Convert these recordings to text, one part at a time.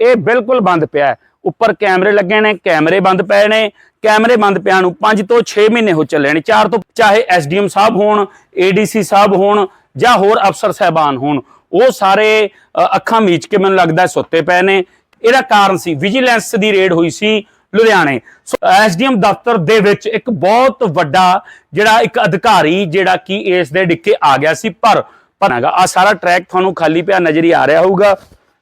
ਇਹ ਬਿਲਕੁਲ ਬੰਦ ਪਿਆ ਹੈ। ਉੱਪਰ ਕੈਮਰੇ ਲੱਗੇ ਨੇ, ਕੈਮਰੇ ਬੰਦ ਪਏ ਨੇ, ਕੈਮਰੇ ਬੰਦ ਪਿਆ ਨੂੰ 5 ਤੋਂ 6 ਮਹੀਨੇ ਹੋ ਚੱਲੇ ਨੇ। ਚਾਰ ਤੋਂ, ਚਾਹੇ ਐਸਡੀਐਮ ਸਾਹਿਬ ਹੋਣ, ਏਡੀਸੀ ਸਾਹਿਬ ਹੋਣ ਜਾਂ ਹੋਰ ਅਫਸਰ ਸਹਿਬਾਨ ਹੋਣ, ਉਹ ਸਾਰੇ ਅੱਖਾਂ ਮੀਚ ਕੇ ਮੈਨੂੰ ਲੱਗਦਾ ਸੁੱਤੇ ਪਏ ਨੇ। ਇਹਦਾ ਕਾਰਨ ਸੀ, ਵਿਜੀਲੈਂਸ ਦੀ ਰੇਡ ਹੋਈ ਸੀ ਲੁਧਿਆਣੇ। ਸੋ ਐਸਡੀਐਮ ਦਫ਼ਤਰ ਦੇ ਵਿੱਚ ਇੱਕ ਬਹੁਤ ਵੱਡਾ ਜਿਹੜਾ ਇੱਕ ਅਧਿਕਾਰੀ ਜਿਹੜਾ ਕਿ ਇਸ ਦੇ ਡਿੱਕੇ ਆ ਗਿਆ ਸੀ, ਪਰ ਪਰ ਹੈਗਾ ਆ ਸਾਰਾ ਟਰੈਕ ਤੁਹਾਨੂੰ ਖਾਲੀ ਪਿਆ ਨਜ਼ਰ ਹੀ ਆ ਰਿਹਾ ਹੋਊਗਾ।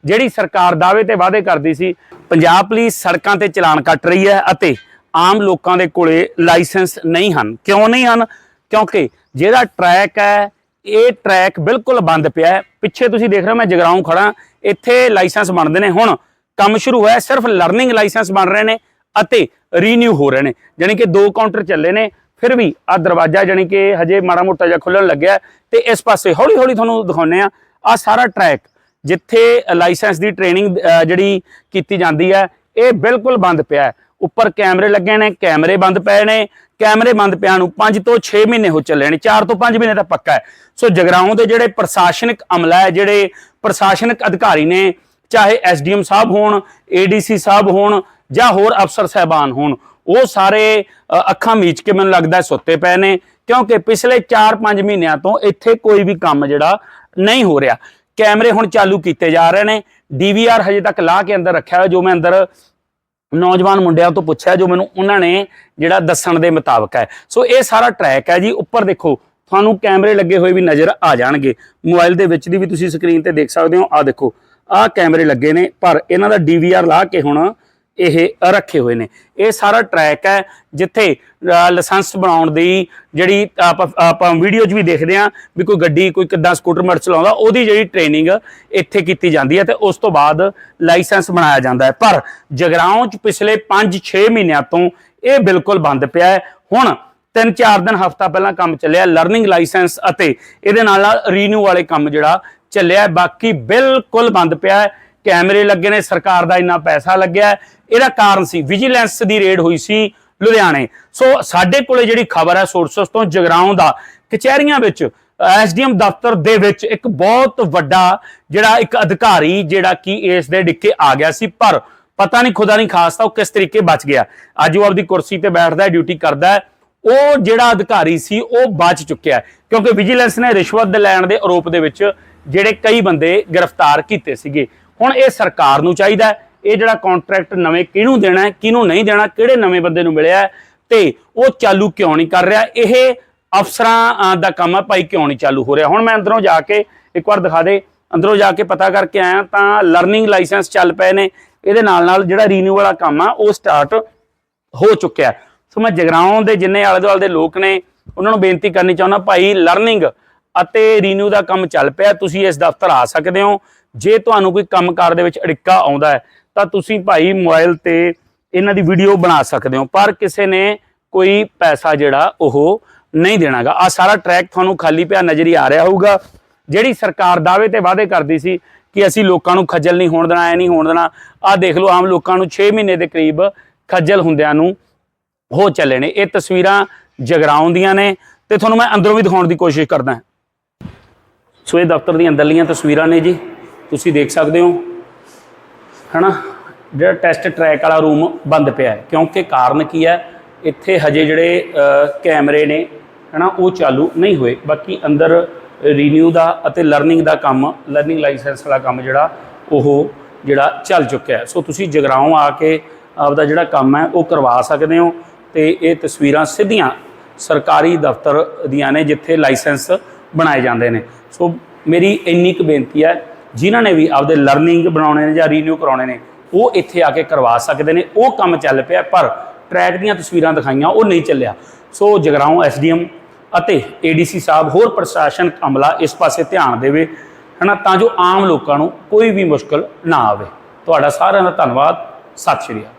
ਜਿਹੜੀ ਸਰਕਾਰ ਦਾਅਵੇ ਤੇ ਵਾਅਦੇ ਕਰਦੀ ਸੀ, ਪੰਜਾਬ ਪੁਲਿਸ ਸੜਕਾਂ ਤੇ ਚਲਾਨ ਕੱਟ ਰਹੀ ਹੈ ਅਤੇ ਆਮ ਲੋਕਾਂ ਦੇ ਕੋਲੇ ਲਾਇਸੈਂਸ ਨਹੀਂ ਹਨ। ਕਿਉਂ ਨਹੀਂ ਹਨ? ਕਿਉਂਕਿ ਜਿਹੜਾ ਟਰੈਕ ਹੈ, ਇਹ ਟਰੈਕ ਬਿਲਕੁਲ ਬੰਦ ਪਿਆ ਹੈ। ਪਿੱਛੇ ਤੁਸੀਂ ਦੇਖ ਰਹੇ ਹੋ, ਮੈਂ ਜਗਰਾਉਂ ਖੜਾ ਇੱਥੇ ਲਾਇਸੈਂਸ ਬਣਦੇ ਨੇ। ਹੁਣ ਕੰਮ ਸ਼ੁਰੂ ਹੋਇਆ, ਸਿਰਫ ਲਰਨਿੰਗ ਲਾਇਸੈਂਸ ਬਣ ਰਹੇ ਨੇ ਅਤੇ ਰੀਨਿਊ ਹੋ ਰਹੇ ਨੇ। ਜਾਣੀ ਕਿ ਦੋ ਕਾਊਂਟਰ ਚੱਲੇ ਨੇ, ਫਿਰ ਵੀ ਆ ਦਰਵਾਜ਼ਾ ਜਾਣੀ ਕਿ ਹਜੇ ਮਾੜਾ ਮੋਟਾ ਜਿਹਾ ਖੁੱਲਣ ਲੱਗਿਆ ਹੈ। ਤੇ ਇਸ ਪਾਸੇ ਹੌਲੀ ਹੌਲੀ ਤੁਹਾਨੂੰ ਦਿਖਾਉਂਦੇ ਆ ਆ ਸਾਰਾ ਟਰੈਕ ਜਿੱਥੇ ਲਾਇਸੈਂਸ ਦੀ ਟ੍ਰੇਨਿੰਗ ਜਿਹੜੀ ਕੀਤੀ ਜਾਂਦੀ ਹੈ, ਇਹ ਬਿਲਕੁਲ ਬੰਦ ਪਿਆ ਹੈ। ਉੱਪਰ ਕੈਮਰੇ ਲੱਗੇ ਨੇ, ਕੈਮਰੇ ਬੰਦ ਪਏ ਨੇ, ਕੈਮਰੇ ਬੰਦ ਪਿਆ ਨੂੰ 5 ਤੋਂ 6 ਮਹੀਨੇ ਹੋ ਚੱਲੇ ਨੇ 4 ਤੋਂ 5 ਮਹੀਨੇ ਤਾਂ ਪੱਕਾ ਹੈ। ਸੋ ਜਗਰਾਉਂ ਦੇ ਜਿਹੜੇ ਪ੍ਰਸ਼ਾਸਨਿਕ ਅਮਲਾ ਹੈ, ਜਿਹੜੇ ਪ੍ਰਸ਼ਾਸਨਿਕ ਅਧਿਕਾਰੀ ਨੇ, ਚਾਹੇ ਐਸਡੀਐਮ ਸਾਹਿਬ ਹੋਣ, ਏਡੀਸੀ ਸਾਹਿਬ ਹੋਣ, ਜਾਂ ਹੋਰ ਅਫਸਰ ਸਹਿਬਾਨ ਹੋਣ, ਉਹ ਸਾਰੇ ਅੱਖਾਂ ਮੀਚ ਕੇ ਮੈਨੂੰ ਲੱਗਦਾ ਸੁੱਤੇ ਪਏ ਨੇ, ਕਿਉਂਕਿ ਪਿਛਲੇ 4-5 ਮਹੀਨਿਆਂ ਤੋਂ ਇੱਥੇ ਕੋਈ ਵੀ ਕੰਮ ਜਿਹੜਾ ਨਹੀਂ ਹੋ ਰਿਹਾ। ਕੈਮਰੇ ਹੁਣ ਚਾਲੂ ਕੀਤੇ ਜਾ ਰਹੇ ਨੇ। ਡੀਵੀਆਰ ਹਜੇ ਤੱਕ ਲਾ ਕੇ ਅੰਦਰ ਰੱਖਿਆ ਹੋਇਆ, ਜੋ ਮੈਂ ਅੰਦਰ ਨੌਜਵਾਨ ਮੁੰਡਿਆਂ ਤੋਂ ਪੁੱਛਿਆ, ਜੋ ਮੈਨੂੰ ਉਹਨਾਂ ਨੇ ਜਿਹੜਾ ਦੱਸਣ ਦੇ ਮੁਤਾਬਕ ਹੈ। ਸੋ ਇਹ ਸਾਰਾ ਟਰੈਕ ਹੈ ਜੀ, ਉੱਪਰ ਦੇਖੋ, ਤੁਹਾਨੂੰ ਕੈਮਰੇ ਲੱਗੇ ਹੋਏ ਵੀ ਨਜ਼ਰ ਆ ਜਾਣਗੇ। ਮੋਬਾਈਲ ਦੇ ਵਿੱਚ ਦੀ ਵੀ ਤੁਸੀਂ ਸਕਰੀਨ ਤੇ ਦੇਖ ਸਕਦੇ ਹੋ। ਆ ਦੇਖੋ, ਆਹ ਕੈਮਰੇ ਲੱਗੇ ਨੇ, ਪਰ ਇਹਨਾਂ ਦਾ ਡੀਵੀਆਰ ਲਾ ਕੇ ਹੁਣ ਇਹ ਰੱਖੇ ਹੋਏ ਨੇ। ਇਹ ਸਾਰਾ ਟਰੈਕ ਹੈ ਜਿੱਥੇ ਲਾਇਸੈਂਸ ਬਣਾਉਣ ਦੀ ਜਿਹੜੀ ਆਪਾਂ ਆਪਾਂ ਵੀਡੀਓ 'ਚ ਵੀ ਦੇਖਦੇ ਆ ਵੀ ਕੋਈ ਗੱਡੀ ਕੋਈ ਕਿੱਦਾਂ ਸਕੂਟਰ ਮੋਟਰ ਚਲਾਉਂਦਾ, ਉਹਦੀ ਜਿਹੜੀ ਟ੍ਰੇਨਿੰਗ ਇੱਥੇ ਕੀਤੀ ਜਾਂਦੀ ਹੈ ਤੇ ਉਸ ਤੋਂ ਬਾਅਦ ਲਾਇਸੈਂਸ ਬਣਾਇਆ ਜਾਂਦਾ ਹੈ। ਪਰ ਜਗਰਾਉਂ 'ਚ ਪਿਛਲੇ 5-6 ਮਹੀਨਿਆਂ ਤੋਂ ਇਹ ਬਿਲਕੁਲ ਬੰਦ ਪਿਆ ਹੈ। ਹੁਣ ਤਿੰਨ ਚਾਰ ਦਿਨ ਹਫਤਾ ਪਹਿਲਾਂ ਕੰਮ ਚੱਲਿਆ ਲਰਨਿੰਗ ਲਾਇਸੈਂਸ ਅਤੇ ਇਹਦੇ ਨਾਲ ਨਾਲ ਰੀਨਿਊ ਵਾਲੇ ਕੰਮ ਜਿਹੜਾ ਚੱਲਿਆ ਬਾਕੀ ਬਿਲਕੁਲ ਬੰਦ ਪਿਆ ਹੈ। ਕੈਮਰੇ ਲੱਗੇ ਨੇ, ਸਰਕਾਰ ਦਾ ਇੰਨਾ ਪੈਸਾ ਲੱਗਿਆ ਇਹਦਾ ਕਾਰਨ ਸੀ, ਵਿਜੀਲੈਂਸ ਦੀ ਰੇਡ ਹੋਈ ਸੀ ਲੁਧਿਆਣੇ। ਸੋ ਸਾਡੇ ਕੋਲੇ ਜਿਹੜੀ ਖਬਰ ਹੈ ਸੋਰਸਸ ਤੋਂ, ਜਗਰਾਉਂ ਦਾ, ਕਚਹਿਰੀਆਂ ਵਿੱਚ, ਐਸਡੀਐਮ ਦਫ਼ਤਰ ਦੇ ਵਿੱਚ ਇੱਕ ਬਹੁਤ ਵੱਡਾ ਜਿਹੜਾ ਇੱਕ ਅਧਿਕਾਰੀ ਜਿਹੜਾ ਕਿ ਇਸ ਦੇ ਡਿੱਕੇ ਆ ਗਿਆ ਸੀ, ਪਰ ਪਤਾ ਨਹੀਂ, ਖੁਦਾ ਨਹੀਂ ਖਾਸਤਾ ਉਹ ਕਿਸ ਤਰੀਕੇ ਬਚ ਗਿਆ। ਅੱਜ ਉਹ ਆਪਦੀ ਕੁਰਸੀ ਤੇ ਬੈਠਦਾ, ਡਿਊਟੀ ਕਰਦਾ ਉਹ ਜਿਹੜਾ ਅਧਿਕਾਰੀ ਸੀ, ਉਹ ਬਚ ਚੁੱਕਿਆ ਕਿਉਂਕਿ ਵਿਜੀਲੈਂਸ ਨੇ ਰਿਸ਼ਵਤ ਲੈਣ ਦੇ ਆਰੋਪ ਦੇ ਵਿੱਚ ਜਿਹੜੇ ਕਈ ਬੰਦੇ ਗ੍ਰਿਫਤਾਰ ਕੀਤੇ ਸੀਗੇ। ਹੁਣ ਇਹ ਸਰਕਾਰ ਨੂੰ ਚਾਹੀਦਾ ਹੈ। ਇਹ ਜਿਹੜਾ ਕੰਟਰੈਕਟ ਨਵੇਂ ਕਿਹਨੂੰ ਦੇਣਾ ਹੈ, ਕਿਹਨੂੰ ਨਹੀਂ ਦੇਣਾ, ਕਿਹੜੇ ਨਵੇਂ ਬੰਦੇ ਨੂੰ ਮਿਲਿਆ ਹੈ ਤੇ ਉਹ ਚਾਲੂ ਕਿਉਂ ਨਹੀਂ ਕਰ ਰਿਹਾ? ਇਹ ਅਫਸਰਾਂ ਦਾ ਕੰਮ ਹੈ, ਭਾਈ ਕਿਉਂ ਨਹੀਂ ਚਾਲੂ ਹੋ ਰਿਹਾ? ਹੁਣ ਮੈਂ ਅੰਦਰੋਂ ਜਾ ਕੇ ਇੱਕ ਵਾਰ ਦਿਖਾ ਦੇ। ਅੰਦਰੋਂ ਜਾ ਕੇ ਪਤਾ ਕਰਕੇ ਆਇਆ ਤਾਂ ਲਰਨਿੰਗ ਲਾਇਸੈਂਸ ਚੱਲ ਪਏ ਨੇ। ਇਹਦੇ ਨਾਲ ਨਾਲ ਜਿਹੜਾ ਰੀਨਿਊ ਵਾਲਾ ਕੰਮ ਆ, ਉਹ ਸਟਾਰਟ ਹੋ ਚੁੱਕਿਆ ਸੋ ਮੈਂ ਜਗਰਾਉਂ ਦੇ ਜਿੰਨੇ ਆਲੇ ਦੁਆਲੇ ਦੇ ਲੋਕ ਨੇ, ਉਹਨਾਂ ਨੂੰ ਬੇਨਤੀ ਕਰਨੀ ਚਾਹੁੰਦਾ, ਭਾਈ ਲਰਨਿੰਗ ਅਤੇ ਰੀਨਿਊ ਦਾ ਕੰਮ ਚੱਲ ਪਿਆ, ਤੁਸੀਂ ਇਸ ਦਫ਼ਤਰ ਆ ਸਕਦੇ ਹੋ। ਜੇ ਤੁਹਾਨੂੰ ਕੋਈ ਕੰਮਕਾਰ ਦੇ ਵਿੱਚ ਅੜਿੱਕਾ ਆਉਂਦਾ ਹੈ, ਤਾਂ ਤੁਸੀਂ ਭਾਈ ਮੋਬਾਈਲ ਤੇ ਇਹਨਾਂ ਦੀ ਵੀਡੀਓ ਬਣਾ ਸਕਦੇ ਹੋ, ਪਰ ਕਿਸੇ ਨੇ ਕੋਈ ਪੈਸਾ ਜਿਹੜਾ ਉਹ ਨਹੀਂ ਦੇਣਾਗਾ। ਆ ਸਾਰਾ ਟਰੈਕ ਤੁਹਾਨੂੰ ਖਾਲੀ ਪਿਆ ਨਜ਼ਰੀ ਆ ਰਿਹਾ ਹੋਊਗਾ। ਜਿਹੜੀ ਸਰਕਾਰ ਦਾਅਵੇ ਤੇ ਵਾਅਦੇ ਕਰਦੀ ਸੀ ਕਿ ਅਸੀਂ ਲੋਕਾਂ ਨੂੰ ਖੱਜਲ ਨਹੀਂ ਹੋਣ ਦੇਣਾ, ਐ ਨਹੀਂ ਹੋਣ ਦੇਣਾ, ਆਹ ਦੇਖ ਲਓ, ਆਮ ਲੋਕਾਂ ਨੂੰ 6 ਮਹੀਨੇ ਦੇ ਕਰੀਬ ਖੱਜਲ ਹੁੰਦਿਆਂ ਨੂੰ ਹੋ ਚੱਲੇ ਨੇ। ਇਹ ਤਸਵੀਰਾਂ ਜਗਰਾਉਣ ਦੀਆਂ ਨੇ ਤੇ ਤੁਹਾਨੂੰ ਮੈਂ ਅੰਦਰੋਂ ਵੀ ਦਿਖਾਉਣ ਦੀ ਕੋਸ਼ਿਸ਼ ਕਰਦਾ ਸੋ ਇਹ ਦਫ਼ਤਰ ਦੀਆਂ ਅੰਦਰਲੀਆਂ ਤਸਵੀਰਾਂ ਨੇ ਜੀ। ਤੁਸੀਂ ਦੇਖ ਸਕਦੇ ਹੋ। ਹਨਾ? ਜਿਹੜਾ ਟੈਸਟ ਟਰੈਕ ਵਾਲਾ ਰੂਮ ਬੰਦ ਪਿਆ ਹੈ। ਕਿਉਂਕਿ ਕਾਰਨ ਕੀ ਹੈ? ਇੱਥੇ ਹਜੇ ਜਿਹੜੇ ਕੈਮਰੇ ਨੇ, ਹਨਾ, ਉਹ ਚਾਲੂ ਨਹੀਂ ਹੋਏ। ਬਾਕੀ ਅੰਦਰ ਰੀਨਿਊ ਦਾ ਅਤੇ ਲਰਨਿੰਗ ਦਾ ਕੰਮ ਲਰਨਿੰਗ ਲਾਇਸੈਂਸ ਵਾਲਾ ਕੰਮ ਜਿਹੜਾ, ਉਹ ਜਿਹੜਾ ਚੱਲ ਚੁੱਕਿਆ ਹੈ। ਸੋ ਤੁਸੀਂ ਜਗਰਾਉਂ ਆ ਕੇ ਆਪਦਾ ਜਿਹੜਾ ਕੰਮ ਹੈ, ਉਹ ਕਰਵਾ ਸਕਦੇ ਹੋ ਤੇ ਇਹ ਤਸਵੀਰਾਂ ਸਿੱਧੀਆਂ ਸਰਕਾਰੀ ਦਫ਼ਤਰ ਦੀਆਂ ਨੇ, ਜਿੱਥੇ ਲਾਇਸੈਂਸ ਬਣਾਏ ਜਾਂਦੇ ਨੇ। ਸੋ ਮੇਰੀ ਇੰਨੀ ਕੁ ਬੇਨਤੀ ਹੈ, ਜਿਨ੍ਹਾਂ ਨੇ ਵੀ ਆਪਦੇ ਲਰਨਿੰਗ ਬਣਾਉਣੇ ਨੇ ਜਾਂ ਰੀਨਿਊ ਕਰਾਉਣੇ ਨੇ, ਉਹ ਇੱਥੇ ਆ ਕੇ ਕਰਵਾ ਸਕਦੇ ਨੇ। ਉਹ ਕੰਮ ਚੱਲ ਪਿਆ, ਪਰ ਟਰੈਕ ਦੀਆਂ ਤਸਵੀਰਾਂ ਦਿਖਾਈਆਂ, ਉਹ ਨਹੀਂ ਚੱਲਿਆ। ਸੋ ਜਗਰਾਉਂ ਐਸਡੀਐਮ ਅਤੇ ਏਡੀਸੀ ਸਾਹਿਬ, ਹੋਰ ਪ੍ਰਸ਼ਾਸਨ ਅਮਲਾ ਇਸ ਪਾਸੇ ਧਿਆਨ ਦੇਵੇ, ਹਨਾ, ਤਾਂ ਜੋ ਆਮ ਲੋਕਾਂ ਨੂੰ ਕੋਈ ਵੀ ਮੁਸ਼ਕਲ ਨਾ ਆਵੇ। ਤੁਹਾਡਾ ਸਾਰਿਆਂ ਦਾ ਧੰਨਵਾਦ। ਸਤਿ ਸ਼੍ਰੀ ਅਕਾਲ।